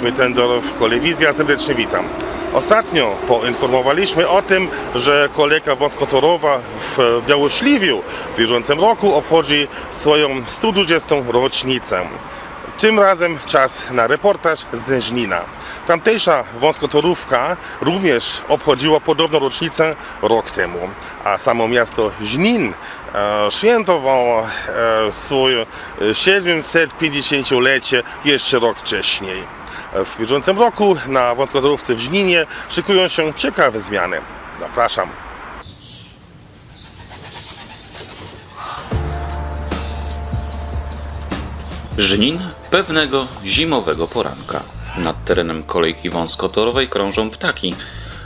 Ten dorów Kolewizja, serdecznie witam. Ostatnio poinformowaliśmy o tym, że kolejka wąskotorowa w Białośliwiu w bieżącym roku obchodzi swoją 120. rocznicę. Tym razem czas na reportaż z Żnina. Tamtejsza wąskotorówka również obchodziła podobną rocznicę rok temu, a samo miasto Żnin e, świętowało e, swoje 750-lecie jeszcze rok wcześniej. W bieżącym roku na wąskotorówce w Żninie szykują się ciekawe zmiany. Zapraszam. Żnin pewnego zimowego poranka. Nad terenem kolejki wąskotorowej krążą ptaki,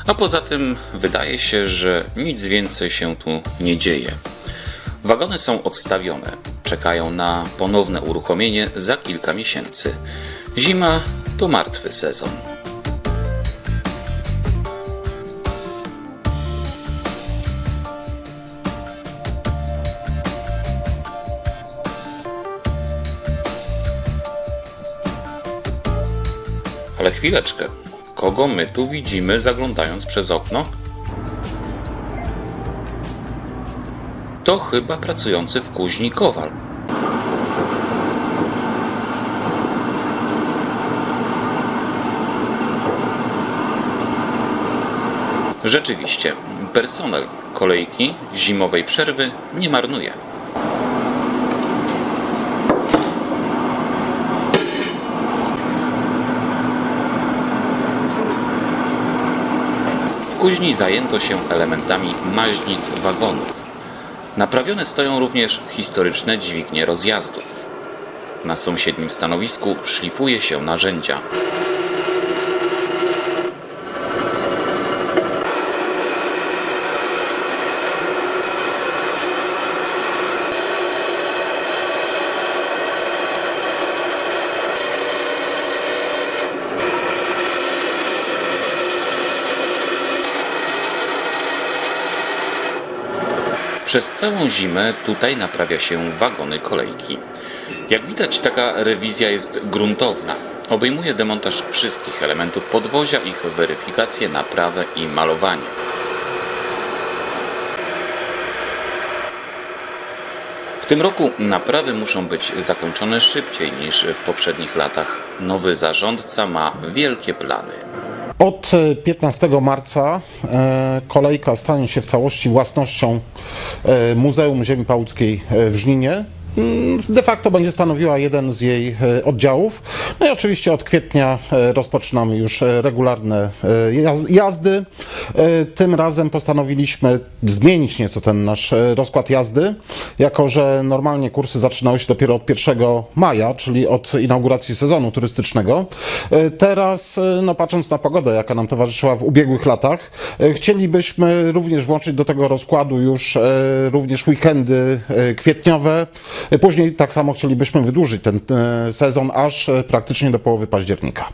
a poza tym wydaje się, że nic więcej się tu nie dzieje. Wagony są odstawione, czekają na ponowne uruchomienie za kilka miesięcy. Zima to martwy sezon. Ale chwileczkę, kogo my tu widzimy zaglądając przez okno? To chyba pracujący w kuźni kowal. Rzeczywiście, personel kolejki zimowej przerwy nie marnuje. W kuźni zajęto się elementami maźnic wagonów. Naprawione stoją również historyczne dźwignie rozjazdów. Na sąsiednim stanowisku szlifuje się narzędzia. Przez całą zimę tutaj naprawia się wagony kolejki. Jak widać, taka rewizja jest gruntowna. Obejmuje demontaż wszystkich elementów podwozia, ich weryfikację, naprawę i malowanie. W tym roku naprawy muszą być zakończone szybciej niż w poprzednich latach. Nowy zarządca ma wielkie plany. Od e, 15 marca e, kolejka stanie się w całości własnością e, Muzeum Ziemi Pałuckiej e, w Żninie. Mm, De facto będzie stanowiła jeden z jej e, oddziałów. No i oczywiście od kwietnia e, rozpoczynamy już e, regularne jaz- jazdy. Tym razem postanowiliśmy zmienić nieco ten nasz rozkład jazdy, jako że normalnie kursy zaczynały się dopiero od 1 maja, czyli od inauguracji sezonu turystycznego. Teraz, no patrząc na pogodę, jaka nam towarzyszyła w ubiegłych latach, chcielibyśmy również włączyć do tego rozkładu już również weekendy kwietniowe. Później tak samo chcielibyśmy wydłużyć ten e, sezon aż e, praktycznie do połowy października.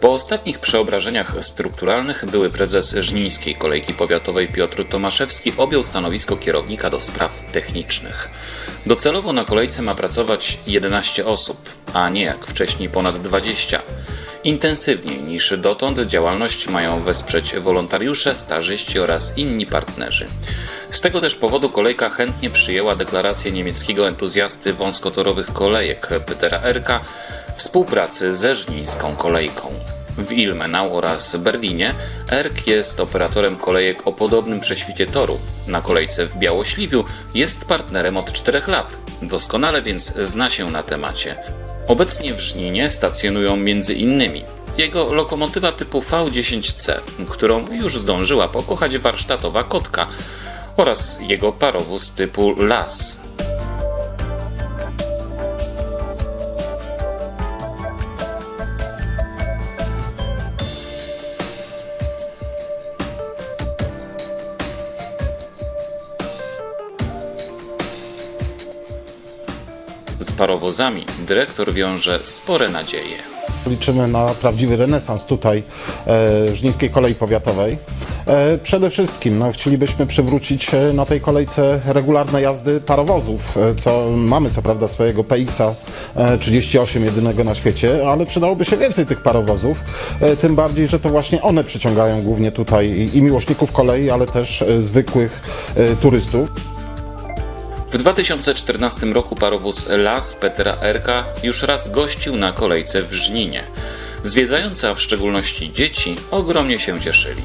Po ostatnich przeobrażeniach strukturalnych były prezes Żnińskiej Kolejki Powiatowej Piotr Tomaszewski objął stanowisko kierownika do spraw technicznych. Docelowo na kolejce ma pracować 11 osób, a nie jak wcześniej ponad 20. Intensywniej niż dotąd działalność mają wesprzeć wolontariusze, stażyści oraz inni partnerzy. Z tego też powodu kolejka chętnie przyjęła deklarację niemieckiego entuzjasty wąskotorowych kolejek Petera Erka współpracy ze żnińską kolejką. W Ilmenau oraz Berlinie ERK jest operatorem kolejek o podobnym prześwicie toru. Na kolejce w Białośliwiu jest partnerem od 4 lat. Doskonale więc zna się na temacie. Obecnie w Żninie stacjonują między innymi jego lokomotywa typu V10C, którą już zdążyła pokochać warsztatowa kotka, oraz jego parowóz typu LAS, Z parowozami dyrektor wiąże spore nadzieje. Liczymy na prawdziwy renesans tutaj e, Żnińskiej Kolei Powiatowej. E, Przede wszystkim no, chcielibyśmy przywrócić e, na tej kolejce regularne jazdy parowozów, e, co mamy co prawda swojego PX-a e, 38 jedynego na świecie, ale przydałoby się więcej tych parowozów, tym bardziej, że to właśnie one przyciągają głównie tutaj i- miłośników kolei, ale też zwykłych turystów. W 2014 roku parowóz Las Petera Erka już raz gościł na kolejce w Żninie. A w szczególności dzieci, ogromnie się cieszyli.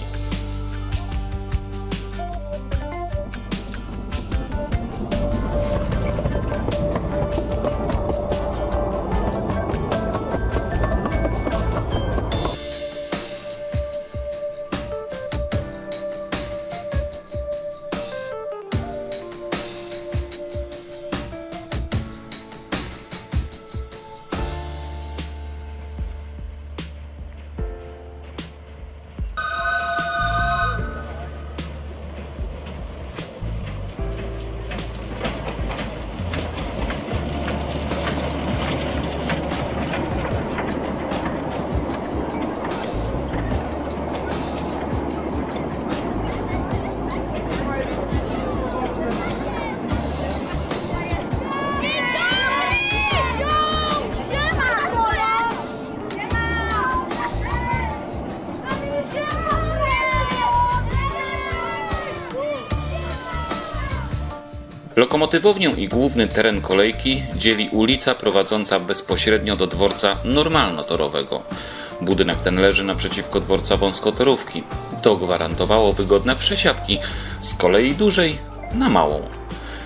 Lokomotywownię i główny teren kolejki dzieli ulica prowadząca bezpośrednio do dworca normalnotorowego. Budynek ten leży naprzeciwko dworca wąskotorówki. To gwarantowało wygodne przesiadki z kolei dużej na małą.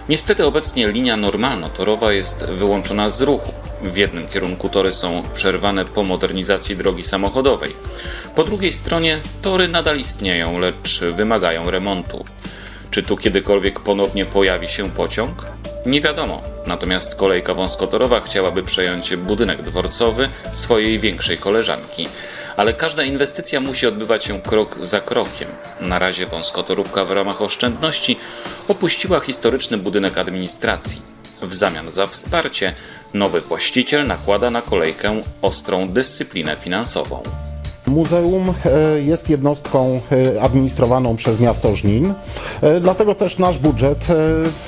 Niestety obecnie linia normalnotorowa jest wyłączona z ruchu. W jednym kierunku tory są przerwane po modernizacji drogi samochodowej. Po drugiej stronie tory nadal istnieją, lecz wymagają remontu. Czy tu kiedykolwiek ponownie pojawi się pociąg? Nie wiadomo. Natomiast kolejka wąskotorowa chciałaby przejąć budynek dworcowy swojej większej koleżanki. Ale każda inwestycja musi odbywać się krok za krokiem. Na razie wąskotorówka w ramach oszczędności opuściła historyczny budynek administracji. W zamian za wsparcie nowy właściciel nakłada na kolejkę ostrą dyscyplinę finansową. Muzeum e, jest jednostką e, administrowaną przez miasto Żnin, e, dlatego też nasz budżet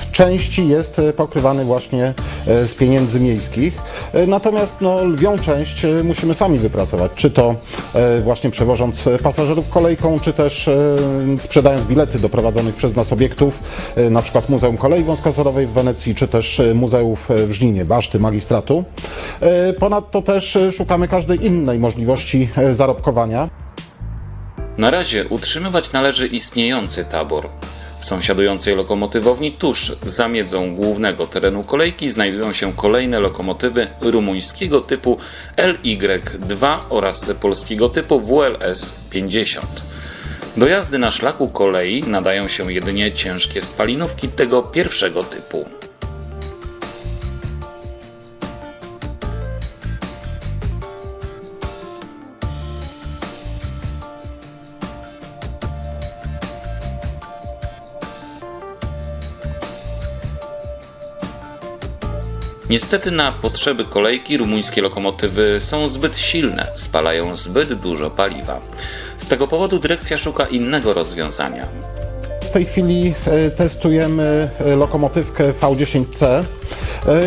w części jest pokrywany właśnie z pieniędzy miejskich. Natomiast no, lwią część musimy sami wypracować, czy to właśnie przewożąc pasażerów kolejką, czy też sprzedając bilety do prowadzonych przez nas obiektów, na przykład Muzeum Kolei Wąskotorowej w Wenecji, czy też muzeów w Żninie, Baszty, Magistratu. Ponadto też szukamy każdej innej możliwości e, Na razie utrzymywać należy istniejący tabor. W sąsiadującej lokomotywowni tuż za miedzą głównego terenu kolejki znajdują się kolejne lokomotywy rumuńskiego typu LY2 oraz polskiego typu WLS 50. Do jazdy na szlaku kolei nadają się jedynie ciężkie spalinówki tego pierwszego typu. Niestety na potrzeby kolejki rumuńskie lokomotywy są zbyt silne, spalają zbyt dużo paliwa. Z tego powodu dyrekcja szuka innego rozwiązania. W tej chwili e, testujemy e, lokomotywkę V10C, e,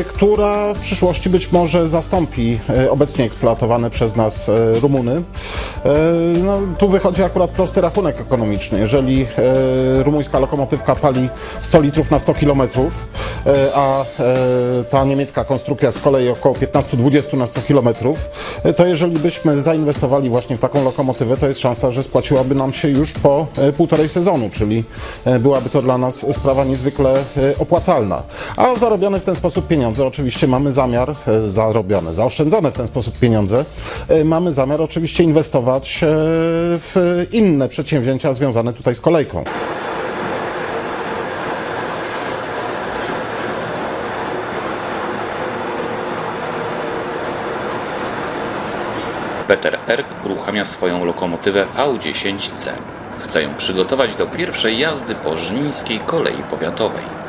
która w przyszłości być może zastąpi e, obecnie eksploatowane przez nas e, Rumuny. E, No, tu wychodzi akurat prosty rachunek ekonomiczny. Jeżeli e, rumuńska lokomotywka pali 100 litrów na 100 km, a e, ta niemiecka konstrukcja z kolei około 15-20 na 100 km, e, to jeżeli byśmy zainwestowali właśnie w taką lokomotywę, to jest szansa, że spłaciłaby nam się już po e, półtorej sezonu, czyli e, byłaby to dla nas sprawa niezwykle e, opłacalna. A zarobione w ten sposób pieniądze, oczywiście mamy zamiar, e, zarobione, zaoszczędzone w ten sposób pieniądze, e, mamy zamiar oczywiście inwestować e, w inne przedsięwzięcia związane tutaj z kolejką. Peter Erk uruchamia swoją lokomotywę V10C. Chce ją przygotować do pierwszej jazdy po żnińskiej kolei powiatowej.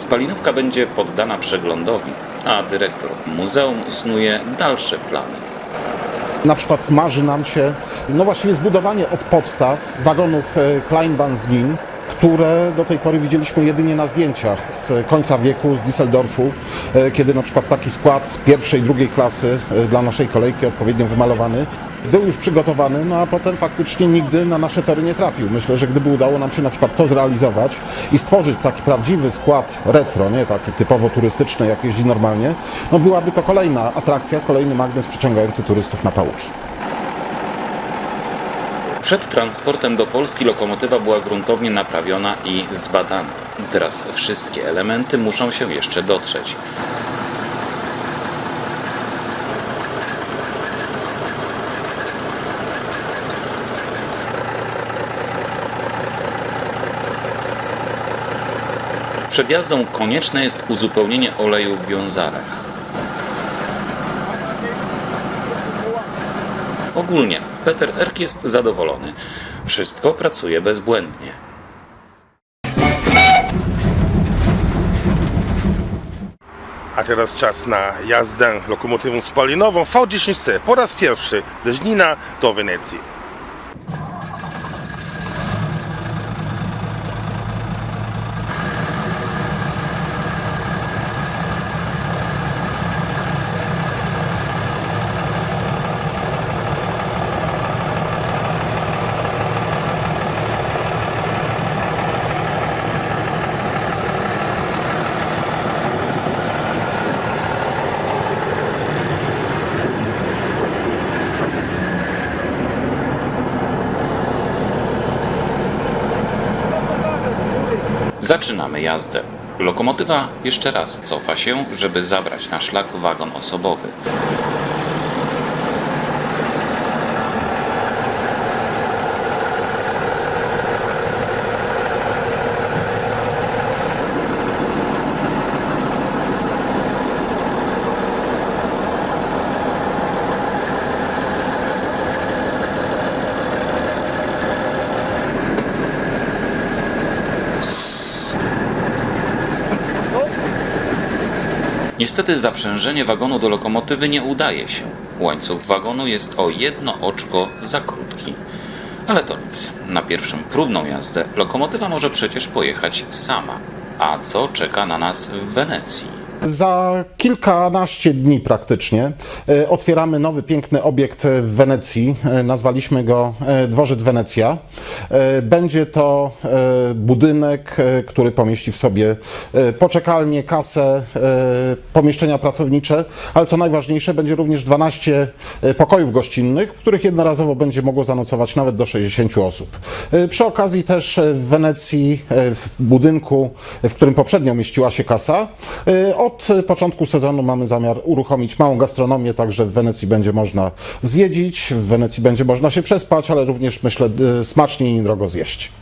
Spalinówka będzie poddana przeglądowi, a dyrektor muzeum snuje dalsze plany. Na przykład marzy nam się, no właściwie zbudowanie od podstaw wagonów e, Kleinbahn z które do tej pory widzieliśmy jedynie na zdjęciach z końca wieku, z Düsseldorfu, e, kiedy na przykład taki skład pierwszej, drugiej klasy e, dla naszej kolejki odpowiednio wymalowany był już przygotowany, no a potem faktycznie nigdy na nasze tory nie trafił. Myślę, że gdyby udało nam się na przykład to zrealizować i stworzyć taki prawdziwy skład retro, nie taki typowo turystyczny, jak jeździ normalnie, no byłaby to kolejna atrakcja, kolejny magnes przyciągający turystów na pałuki. Przed transportem do Polski lokomotywa była gruntownie naprawiona i zbadana. Teraz wszystkie elementy muszą się jeszcze dotrzeć. Przed jazdą konieczne jest uzupełnienie oleju w wiązarach. Ogólnie Peter Erk jest zadowolony. Wszystko pracuje bezbłędnie. A teraz czas na jazdę lokomotywą spalinową V10C po raz pierwszy ze Żnina do Wenecji. Zaczynamy jazdę. Lokomotywa jeszcze raz cofa się, żeby zabrać na szlak wagon osobowy. Niestety zaprzężenie wagonu do lokomotywy nie udaje się. Łańcuch wagonu jest o jedno oczko za krótki. Ale to nic. Na pierwszą próbną jazdę lokomotywa może przecież pojechać sama. A co czeka na nas w Wenecji? Za kilkanaście dni praktycznie e, otwieramy nowy, piękny obiekt w Wenecji. E, Nazwaliśmy go e, Dworzec Wenecja. Będzie to budynek, który pomieści w sobie poczekalnię, kasę, pomieszczenia pracownicze, ale co najważniejsze, będzie również 12 e, pokojów gościnnych, w których jednorazowo będzie mogło zanocować nawet do 60 osób. Przy okazji też w Wenecji, w budynku, w którym poprzednio mieściła się kasa, od początku sezonu mamy zamiar uruchomić małą gastronomię, także w Wenecji będzie można zwiedzić, w Wenecji będzie można się przespać, ale również myślę e, smacznie i niedrogo zjeść.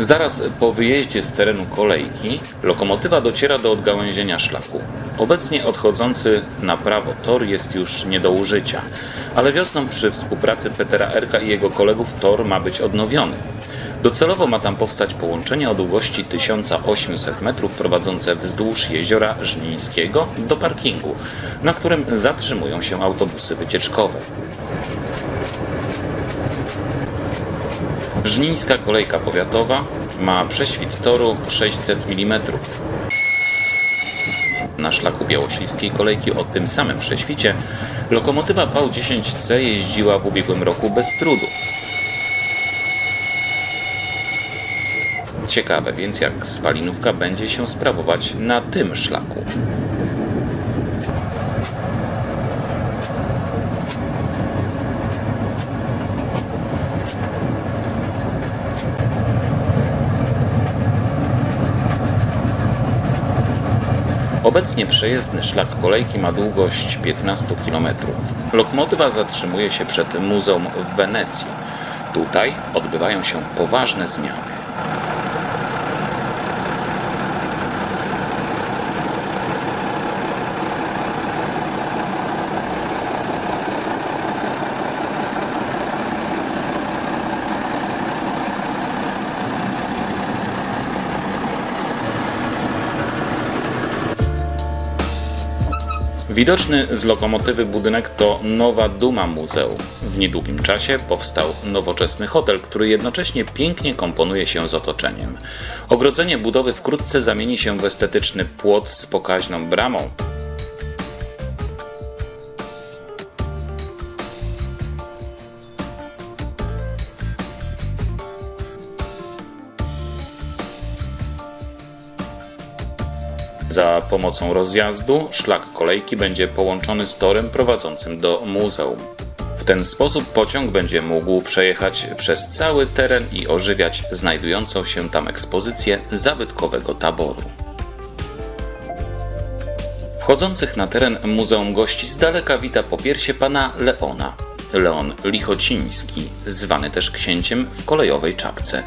Zaraz po wyjeździe z terenu kolejki lokomotywa dociera do odgałęzienia szlaku. Obecnie odchodzący na prawo tor jest już nie do użycia, ale wiosną przy współpracy Petera Erka i jego kolegów tor ma być odnowiony. Docelowo ma tam powstać połączenie o długości 1800 metrów prowadzące wzdłuż jeziora Żnińskiego do parkingu, na którym zatrzymują się autobusy wycieczkowe. Żnińska kolejka powiatowa Ma prześwit toru 600 mm. Na szlaku białośliwskiej kolejki o tym samym prześwicie lokomotywa V10C jeździła w ubiegłym roku bez trudu. Ciekawe więc jak spalinówka będzie się sprawować na tym szlaku. Obecnie przejezdny szlak kolejki ma długość 15 km. Lokomotywa zatrzymuje się przed muzeum w Wenecji. Tutaj odbywają się poważne zmiany. Widoczny z lokomotywy budynek to Nowa Duma Muzeum. W niedługim czasie powstał nowoczesny hotel, który jednocześnie pięknie komponuje się z otoczeniem. Ogrodzenie budowy wkrótce zamieni się w estetyczny płot z pokaźną bramą. Za pomocą rozjazdu szlak kolejki będzie połączony z torem prowadzącym do muzeum. W ten sposób pociąg będzie mógł przejechać przez cały teren i ożywiać znajdującą się tam ekspozycję zabytkowego taboru. Wchodzących na teren muzeum gości z daleka wita popiersie pana Leona. Leon Lichociński, zwany też księciem w kolejowej czapce.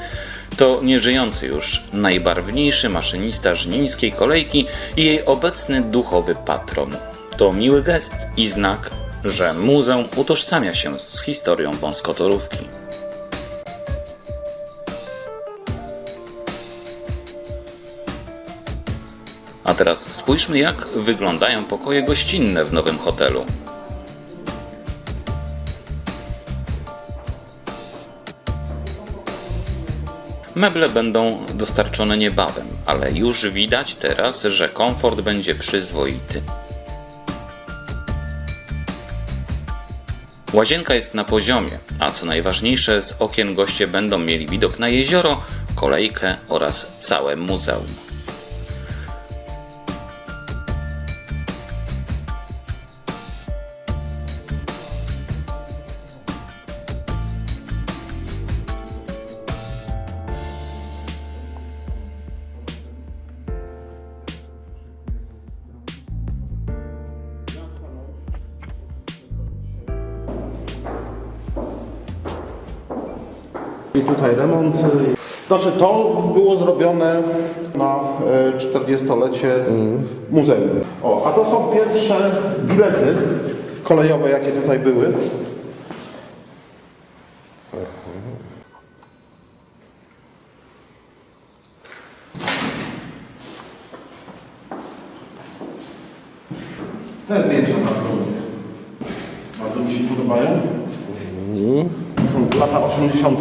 To nieżyjący już najbarwniejszy maszynista żnińskiej kolejki i jej obecny duchowy patron. To miły gest i znak, że muzeum utożsamia się z historią wąskotorówki. A teraz spójrzmy, jak wyglądają pokoje gościnne w nowym hotelu. Meble będą dostarczone niebawem, ale już widać teraz, że komfort będzie przyzwoity. Łazienka jest na poziomie, a co najważniejsze, z okien goście będą mieli widok na jezioro, kolejkę oraz całe muzeum. Tutaj remont. Znaczy to było zrobione na e, 40-lecie muzeum. O, a to są pierwsze bilety kolejowe, jakie tutaj były. Te zdjęcia bardzo lubię. Bardzo mi się podobają. To są lata 80.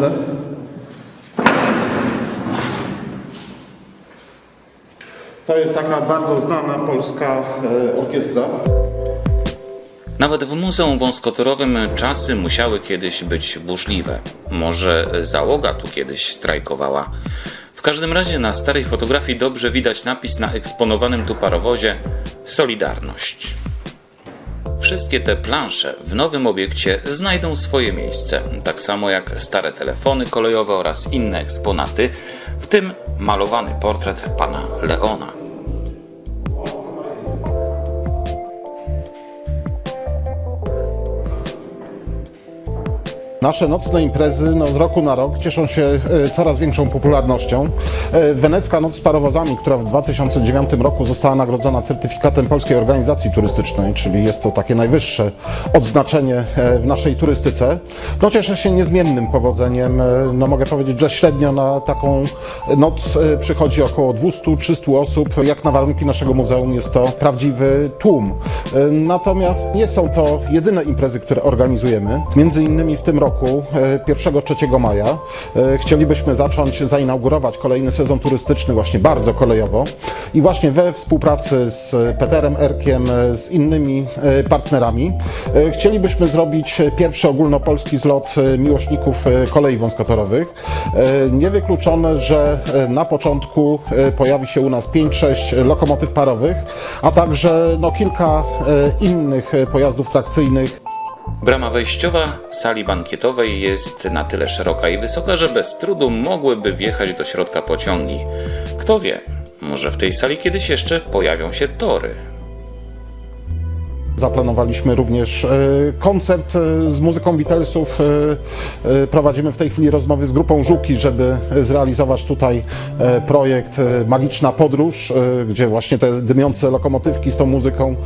To jest taka bardzo znana polska e, orkiestra. Nawet w muzeum wąskotorowym czasy musiały kiedyś być burzliwe. Może załoga tu kiedyś strajkowała. W każdym razie na starej fotografii dobrze widać napis na eksponowanym tu parowozie Solidarność. Wszystkie te plansze w nowym obiekcie znajdą swoje miejsce, tak samo jak stare telefony kolejowe oraz inne eksponaty, w tym malowany portret pana Leona. Nasze nocne imprezy no, z roku na rok cieszą się e, coraz większą popularnością. E, Wenecka Noc z parowozami, która w 2009 roku została nagrodzona certyfikatem Polskiej Organizacji Turystycznej, czyli jest to takie najwyższe odznaczenie e, w naszej turystyce, no, cieszy się niezmiennym powodzeniem. No, mogę powiedzieć, że średnio na taką noc przychodzi około 200-300 osób. Jak na warunki naszego muzeum jest to prawdziwy tłum. Natomiast nie są to jedyne imprezy, które organizujemy. Między innymi w tym roku roku, e, 1-3 maja, e, chcielibyśmy zacząć zainaugurować kolejny sezon turystyczny, właśnie bardzo kolejowo. I właśnie we współpracy z Peterem Erkiem, e, z innymi e, partnerami, e, chcielibyśmy zrobić e, pierwszy ogólnopolski zlot e, miłośników e, kolei wąskotorowych. E, Niewykluczone, że e, na początku e, pojawi się u nas 5-6 lokomotyw parowych, a także no, kilka e, innych e, pojazdów trakcyjnych. Brama wejściowa sali bankietowej jest na tyle szeroka i wysoka, że bez trudu mogłyby wjechać do środka pociągi. Kto wie, może w tej sali kiedyś jeszcze pojawią się tory. Zaplanowaliśmy również e, koncert e, z muzyką Beatlesów. E, Prowadzimy w tej chwili rozmowy z grupą Żuki, żeby zrealizować tutaj projekt Magiczna Podróż, gdzie właśnie te dymiące lokomotywki z tą muzyką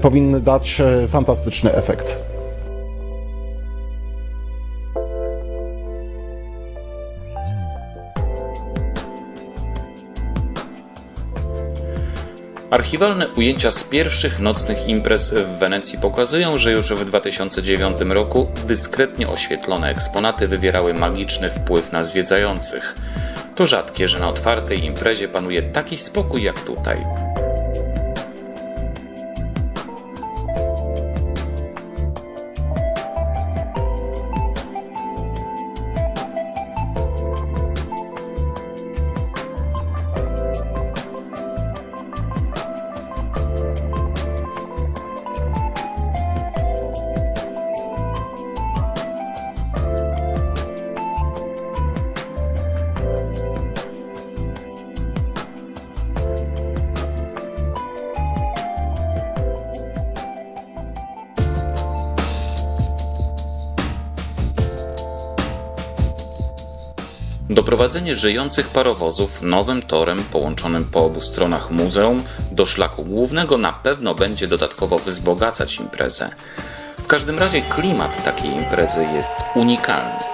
powinny dać fantastyczny efekt. Archiwalne ujęcia z pierwszych nocnych imprez w Wenecji pokazują, że już w 2009 roku dyskretnie oświetlone eksponaty wywierały magiczny wpływ na zwiedzających. To rzadkie, że na otwartej imprezie panuje taki spokój jak tutaj. Doprowadzenie żyjących parowozów nowym torem połączonym po obu stronach muzeum do szlaku głównego na pewno będzie dodatkowo wzbogacać imprezę. W każdym razie klimat takiej imprezy jest unikalny.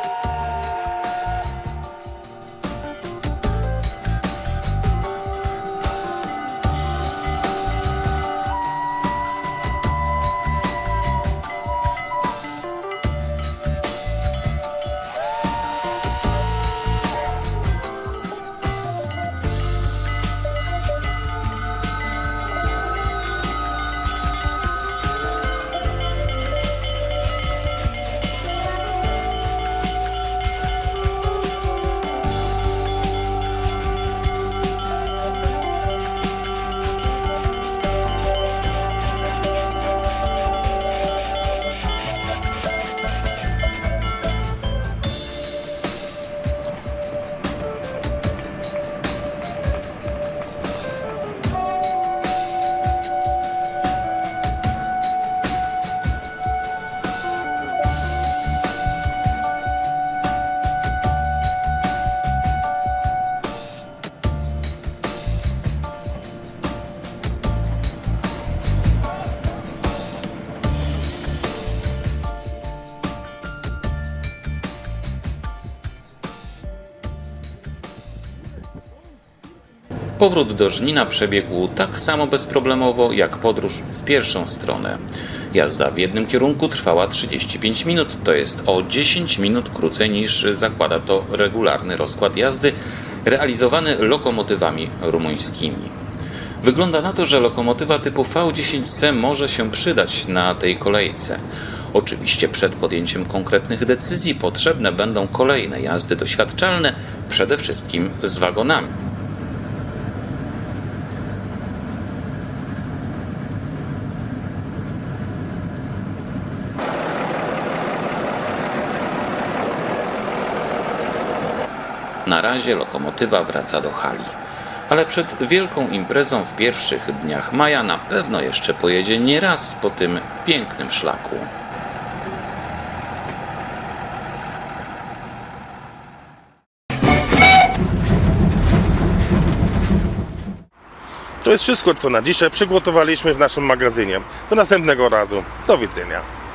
Powrót do Żnina przebiegł tak samo bezproblemowo jak podróż w pierwszą stronę. Jazda w jednym kierunku trwała 35 minut, to jest o 10 minut krócej niż zakłada to regularny rozkład jazdy realizowany lokomotywami rumuńskimi. Wygląda na to, że lokomotywa typu V10C może się przydać na tej kolejce. Oczywiście przed podjęciem konkretnych decyzji potrzebne będą kolejne jazdy doświadczalne, przede wszystkim z wagonami. Na razie lokomotywa wraca do hali. Ale przed wielką imprezą w pierwszych dniach maja na pewno jeszcze pojedzie nieraz po tym pięknym szlaku. To jest wszystko, co na dzisiaj przygotowaliśmy w naszym magazynie. Do następnego razu. Do widzenia.